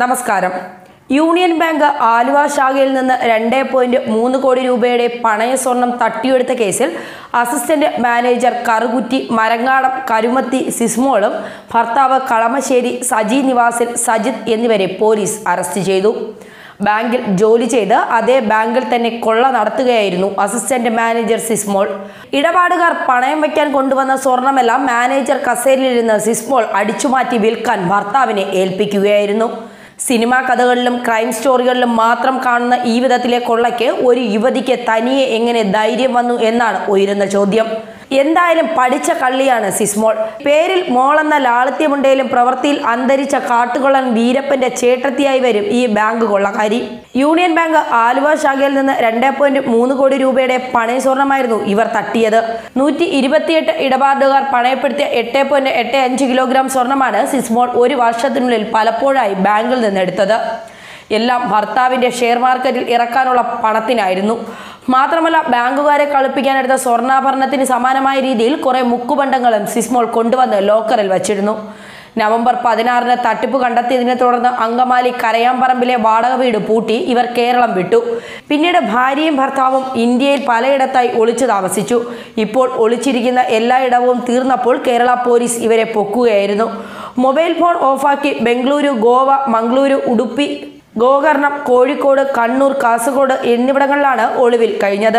നമസ്കാരം. Union bank Aluva ശാഖയിൽ നിന്ന് രണ്ട് പോയിന്റ് മൂന്ന് കോടി രൂപയുടെ പണയ സ്വർണം തട്ടിയെടുത്ത കേസിൽ അസിസ്റ്റന്റ് മാനേജർ കറുകുറ്റി മരങ്ങാടം കരുമത്തി സിസ്മോളും ഭർത്താവ് കളമശ്ശേരി സജി നിവാസിൽ സജിത് എന്നിവരെ പോലീസ് അറസ്റ്റ് ചെയ്തു. ബാങ്കിൽ ജോലി ചെയ്ത് അതേ ബാങ്കിൽ തന്നെ കൊള്ള നടത്തുകയായിരുന്നു അസിസ്റ്റന്റ് മാനേജർ സിസ്മോൾ. ഇടപാടുകാർ പണയം വയ്ക്കാൻ കൊണ്ടുവന്ന സ്വർണമെല്ലാം മാനേജർ കസേരയിലിരുന്ന് സിസ്മോൾ അടിച്ചുമാറ്റി വിൽക്കാൻ ഭർത്താവിനെ ഏൽപ്പിക്കുകയായിരുന്നു. സിനിമാ കഥകളിലും ക്രൈം സ്റ്റോറികളിലും മാത്രം കാണുന്ന ഈ വിധത്തിലെ കൊള്ളയ്ക്ക് ഒരു യുവതിക്ക് തനിയെ എങ്ങനെ ധൈര്യം വന്നു എന്നാണ് ഉയരുന്ന ചോദ്യം. എന്തായാലും പഠിച്ച കള്ളിയാണ് സിസ്മോൾ. പേരിൽ മോളെന്ന ലാളിത്യമുണ്ടെങ്കിലും പ്രവൃത്തിയിൽ അന്തരിച്ച കാട്ടുകൊള്ളൻ വീരപ്പന്റെ ചേട്ടത്തിയായി വരും ഈ ബാങ്ക് കൊള്ളക്കാരി. യൂണിയൻ ബാങ്ക് ആലുവ ശാഖയിൽ നിന്ന് രണ്ട് പോയിന്റ് മൂന്ന് കോടി രൂപയുടെ പണയ സ്വർണമായിരുന്നു ഇവർ തട്ടിയത്. നൂറ്റി ഇരുപത്തിയെട്ട് ഇടപാടുകാർ പണയപ്പെടുത്തിയ എട്ട് പോയിന്റ് എട്ട് അഞ്ച് കിലോഗ്രാം സ്വർണമാണ് സിസ്മോൾ ഒരു വർഷത്തിനുള്ളിൽ പലപ്പോഴായി ബാങ്കിൽ നിന്ന് എടുത്തത് എല്ലാം ഭർത്താവിന്റെ ഷെയർ മാർക്കറ്റിൽ ഇറക്കാനുള്ള പണത്തിനായിരുന്നു. മാത്രമല്ല ബാങ്കുകാരെ കളിപ്പിക്കാനെടുത്ത സ്വർണാഭരണത്തിന് സമാനമായ രീതിയിൽ കുറെ മുക്കുബണ്ഡങ്ങളും സിസ്മോൾ കൊണ്ടുവന്ന് ലോക്കറിൽ വച്ചിരുന്നു. നവംബർ പതിനാറിന് തട്ടിപ്പ് കണ്ടെത്തിയതിനെ തുടർന്ന് അങ്കമാലി കരയാമ്പറമ്പിലെ വാടക വീട് പൂട്ടി ഇവർ കേരളം വിട്ടു. പിന്നീട് ഭാര്യയും ഭർത്താവും ഇന്ത്യയിൽ പലയിടത്തായി ഒളിച്ചു താമസിച്ചു. ഇപ്പോൾ ഒളിച്ചിരിക്കുന്ന എല്ലായിടവും തീർന്നപ്പോൾ കേരള പോലീസ് ഇവരെ പൊക്കുകയായിരുന്നു. മൊബൈൽ ഫോൺ ഓഫാക്കി ബംഗളൂരു ഗോവ മംഗളൂരു ഉടുപ്പി ഗോകർണം കോഴിക്കോട് കണ്ണൂർ കാസർഗോഡ് എന്നിവിടങ്ങളിലാണ് ഒളിവിൽ കഴിഞ്ഞത്.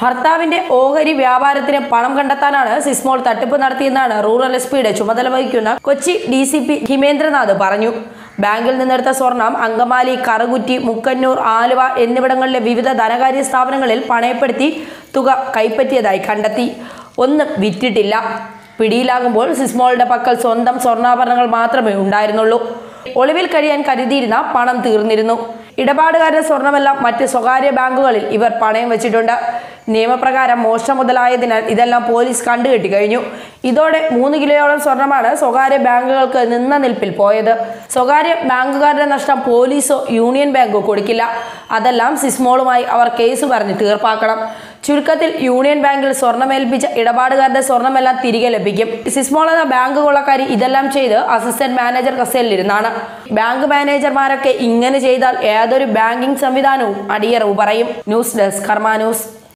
ഭർത്താവിന്റെ ഓഹരി വ്യാപാരത്തിന് പണം കണ്ടെത്താനാണ് സിസ്മോൾ തട്ടിപ്പ് നടത്തിയെന്നാണ് റൂറൽ എസ് പിയുടെ ചുമതല വഹിക്കുന്ന Kochi D C P Himendranath പറഞ്ഞു. ബാങ്കിൽ നിന്നെടുത്ത സ്വർണം അങ്കമാലി കറുകുറ്റി മുക്കന്നൂർ ആലുവ എന്നിവിടങ്ങളിലെ വിവിധ ധനകാര്യ സ്ഥാപനങ്ങളിൽ പണയപ്പെടുത്തി തുക കൈപ്പറ്റിയതായി കണ്ടെത്തി. ഒന്നും വിറ്റിട്ടില്ല. പിടിയിലാകുമ്പോൾ സിസ്മോളുടെ പക്കൽ സ്വന്തം സ്വർണാഭരണങ്ങൾ മാത്രമേ ഉണ്ടായിരുന്നുള്ളൂ. ഒളിവിൽ കഴിയാൻ കരുതിയിരുന്ന പണം തീർന്നിരുന്നു. ഇടപാടുകാരുടെ സ്വർണമെല്ലാം മറ്റ് സ്വകാര്യ ബാങ്കുകളിൽ ഇവർ പണയം വെച്ചിട്ടുണ്ട്. നിയമപ്രകാരം മോഷണം മുതലായതിനാൽ ഇതെല്ലാം പോലീസ് കണ്ടുകെട്ടി കഴിഞ്ഞു. ഇതോടെ മൂന്ന് കിലോയോളം സ്വർണമാണ് സ്വകാര്യ ബാങ്കുകൾക്ക് നിന്ന നിൽപ്പിൽ പോയത്. സ്വകാര്യ ബാങ്കുകാരുടെ നഷ്ടം പോലീസോ യൂണിയൻ ബാങ്കോ കൊടുക്കില്ല. അതെല്ലാം സിസ്മോളുമായി അവർ കേസ് പറഞ്ഞ് തീർപ്പാക്കണം. ചുരുക്കത്തിൽ യൂണിയൻ ബാങ്കിൽ സ്വർണമേൽപ്പിച്ച ഇടപാടുകാരുടെ സ്വർണമെല്ലാം തിരികെ ലഭിക്കും. സിസ്മോൾ എന്ന ബാങ്ക് കൊള്ളക്കാരി ഇതെല്ലാം ചെയ്ത് അസിസ്റ്റന്റ് മാനേജർ ബാങ്ക് മാനേജർമാരൊക്കെ ഇങ്ങനെ ചെയ്താൽ ഏതൊരു ബാങ്കിംഗ് സംവിധാനവും അടിയറവ് പറയും. News desk Karma news.